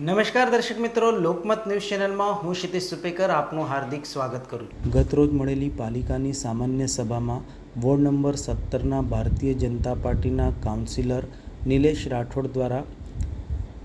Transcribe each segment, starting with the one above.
નમસ્કાર દર્શક મિત્રો, લોકમત ન્યૂઝ ચેનલમાં હું ક્ષિતિશ સુપેકર આપનું હાર્દિક સ્વાગત કરું છું. ગતરોજ મળેલી પાલિકાની સામાન્ય સભામાં વોર્ડ નંબર સત્તરના ભારતીય જનતા પાર્ટીના કાઉન્સિલર નિલેશ રાઠોડ દ્વારા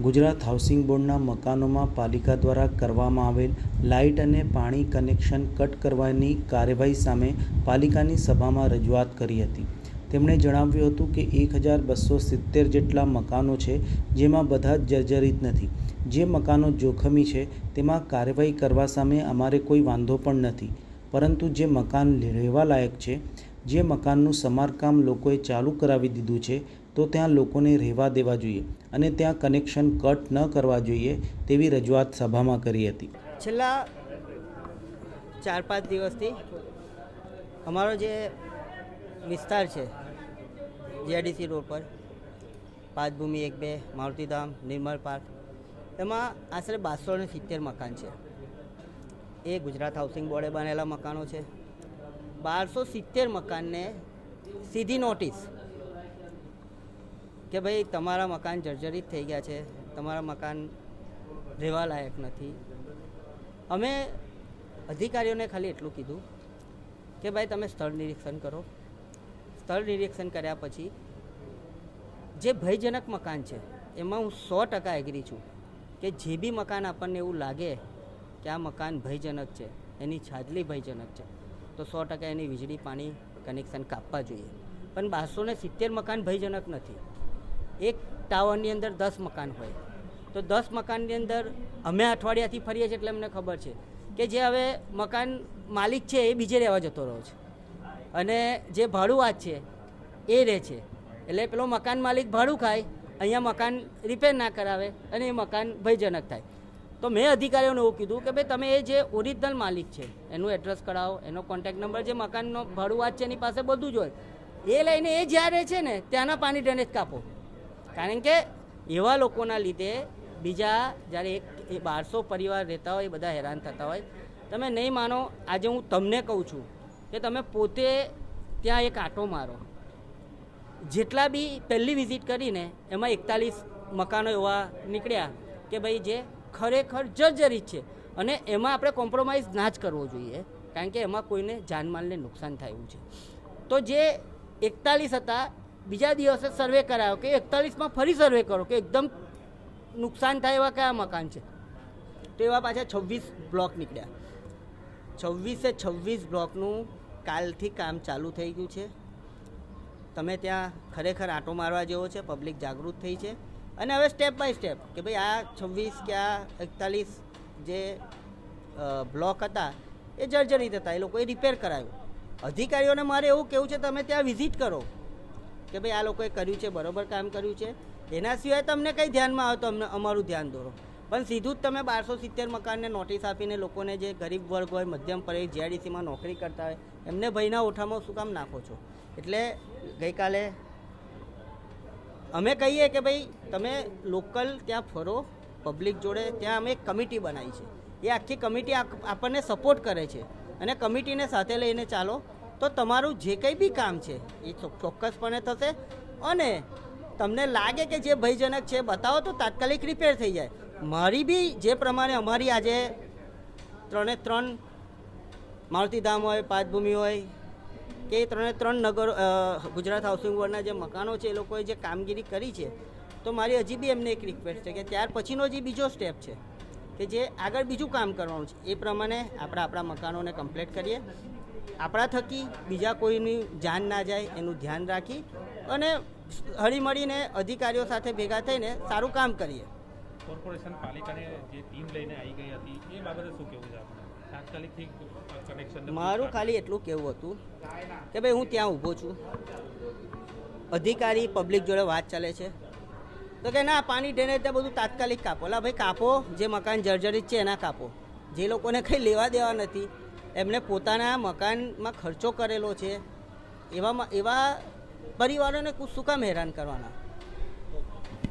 ગુજરાત હાઉસિંગ બોર્ડના મકાનોમાં પાલિકા દ્વારા કરવામાં આવેલ લાઇટ અને પાણી કનેક્શન કટ કરવાની કાર્યવાહી સામે પાલિકાની સભામાં રજૂઆત કરી હતી. તેમણે જણાવ્યું હતું કે એક હજાર બસો સિત્તેર જેટલા મકાનો છે, જેમાં બધા જ જર્જરિત નથી. જે મકાનો જોખમી છે, તેમાં કાર્યવાહી કરવા સામે અમારે કોઈ વાંધો પણ નથી. પરંતુ જે મકાન રહેવા લાયક છે, જે મકાનનું સમારકામ લોકોએ ચાલુ કરાવી દીધું છે, તો ત્યાં લોકોને રહેવા દેવા જોઈએ અને ત્યાં કનેક્શન કટ ન કરવા જોઈએ તેવી રજૂઆત સભામાં કરી હતી. છેલ્લા ચાર પાંચ દિવસથી અમારો જે વિસ્તાર છે જીઆઈડીસી રોડ પર પાંચભૂમિ એક બે, મારુતિધામ નિર્મળ પાર્ક. એમાં આશરે બારસો ને સિત્તેર મકાન છે. એ ગુજરાત હાઉસિંગ બોર્ડે બનેલા મકાનો છે. બારસો સિત્તેર મકાનને સીધી નોટિસ કે ભાઈ તમારા મકાન જર્જરિત થઈ ગયા છે, તમારા મકાન રહેવા લાયક નથી. અમે અધિકારીઓને ખાલી એટલું કીધું કે ભાઈ તમે સ્થળ નિરીક્ષણ કરો. સ્થળ નિરીક્ષણ કર્યા પછી જે ભયજનક મકાન છે, એમાં હું સો ટકા એગ્રી છું કે જે બી મકાન આપણને એવું લાગે કે આ મકાન ભયજનક છે, એની છાજલી ભયજનક છે, તો સો ટકા એની વીજળી પાણી કનેક્શન કાપવા જોઈએ. પણ બારસો ને સિત્તેર મકાન ભયજનક નથી. એક ટાવરની અંદર દસ મકાન હોય. તો દસ મકાનની અંદર અમે અઠવાડિયાથી ફરીએ છીએ એટલે અમને ખબર છે કે જે હવે મકાન માલિક છે એ બીજે રહેવા જતો રહ્યો છે. અને જે ભાડુઆત છે, એ રહે છે. એટલે પેલો મકાન માલિક ભાડું ખાય, અહીંયા મકાન રિપેર ના કરાવે અને એ મકાન ભયજનક થાય. તો મેં અધિકારીઓને એવું કીધું કે ભાઈ તમે એ જે ઓરિજિનલ માલિક છે, એનું એડ્રેસ કઢાવો, એનો કોન્ટેક્ટ નંબર જે મકાનનો ભાડુઆત છે એની પાસે બધું જ હોય. એ લઈને એ જ્યાં રહે છે ને, ત્યાંના પાણી ડ્રેનેજ કાપો. કારણ કે એવા લોકોના લીધે બીજા જ્યારે એક એ બારસો પરિવાર રહેતા હોય, એ બધા હેરાન થતા હોય. તમે નહીં માનો, આજે હું તમને કહું છું કે તમે પોતે ત્યાં એક આંટો મારો. જેટલા બી પહેલી વિઝિટ કરીને એમાં એકતાલીસ મકાનો એવા નીકળ્યા કે ભાઈ જે ખરેખર જર્જરિત છે. અને એમાં આપણે કોમ્પ્રોમાઇઝ ના જ કરવો જોઈએ, કારણ કે એમાં કોઈને જાનમાલને નુકસાન થાય છે. તો જે એકતાલીસ હતા, બીજા દિવસે સર્વે કરાયો કે એકતાલીસમાં ફરી સર્વે કરો કે એકદમ નુકસાન થાય એવા કયા મકાન છે? તો એવા પાછા છવ્વીસ બ્લોક નીકળ્યા. છવ્વીસે છવ્વીસ બ્લોકનું કાલથી કામ ચાલુ થઈ ગયું છે. તમે ત્યાં ખરેખર આંટો મારવા જેવો છે પબ્લિક જાગૃત થઈ છે. અને હવે સ્ટેપ બાય સ્ટેપ કે ભાઈ આ છવ્વીસ કે આ એકતાલીસ જે બ્લોક હતા, એ જર્જરિત હતા એ લોકોએ રિપેર કરાવ્યું. અધિકારીઓને મારે એવું કહેવું છે, તમે ત્યાં વિઝિટ કરો. કે ભાઈ આ લોકોએ કર્યું છે, બરોબર કામ કર્યું છે. એના સિવાય તમને કંઈ ધ્યાનમાં આવે તો અમને, અમારું ધ્યાન દોરો. પણ સીધું જ તમે બારસો સિત્તેર મકાનને નોટિસ આપીને લોકોને જે ગરીબ વર્ગ હોય, મધ્યમ પરિવાર જીઆઈડીસીમાં નોકરી કરતા હોય, એમને ભયના ઓઠામાં શું કામ નાખો છો? એટલે ગઈકાલે અમે કહીએ કે ભાઈ, તમે લોકલ ત્યાં ફરો પબ્લિક જોડે, ત્યાં અમે એક કમિટી બનાવી છે. એ આખી કમિટી આપ- આપણને સપોર્ટ કરે છે. અને કમિટીને સાથે લઈને ચાલો, તો તમારું જે કંઈ બી કામ છે, એ ચોક્કસપણે થશે. અને તમને લાગે કે જે ભયજનક છે, બતાવો તો તાત્કાલિક રિપેર થઈ જાય. મારી બી જે પ્રમાણે અમારી આજે ત્રણે ત્રણ મારુતિધામ હોય પાંચભૂમિ હોય, કે ત્રણે ત્રણ નગર ગુજરાત હાઉસિંગ બોર્ડના જે મકાનો છે, એ લોકોએ જે કામગીરી કરી છે, તો મારી હજી બી એમને એક રિક્વેસ્ટ છે કે ત્યાર પછીનો જે બીજો સ્ટેપ છે, કે જે આગળ બીજું કામ કરવાનું છે, એ પ્રમાણે આપણે આપણા મકાનોને કમ્પ્લીટ કરીએ. આપણા થકી બીજા કોઈની જાન ના જાય, એનું ધ્યાન રાખી અને હળીમળીને અધિકારીઓ સાથે ભેગા થઈને સારું કામ કરીએ. કોર્પોરેશન પાલિકાને જે ટીમ લઈને આવી ગઈ હતી એ બાબતે શું કહેવું છે આપણે તાત્કાલિકથી કનેક્શન મારું ખાલી એટલું કહેવું હતું કે ભાઈ હું ત્યાં ઊભો છું. અધિકારી પબ્લિક જોડે વાત ચાલે છે. તો કે ના પાણી ડ્રેનેજ ને બધું તાત્કાલિક કાપો. લા ભાઈ કાપો. જે મકાન જર્જરિત છે એના કાપો. જે લોકોને કંઈ લેવા દેવા નથી એમને પોતાના મકાનમાં ખર્ચો કરેલો છે. એવામાં એવા પરિવારોને શું કામ હેરાન કરવાના?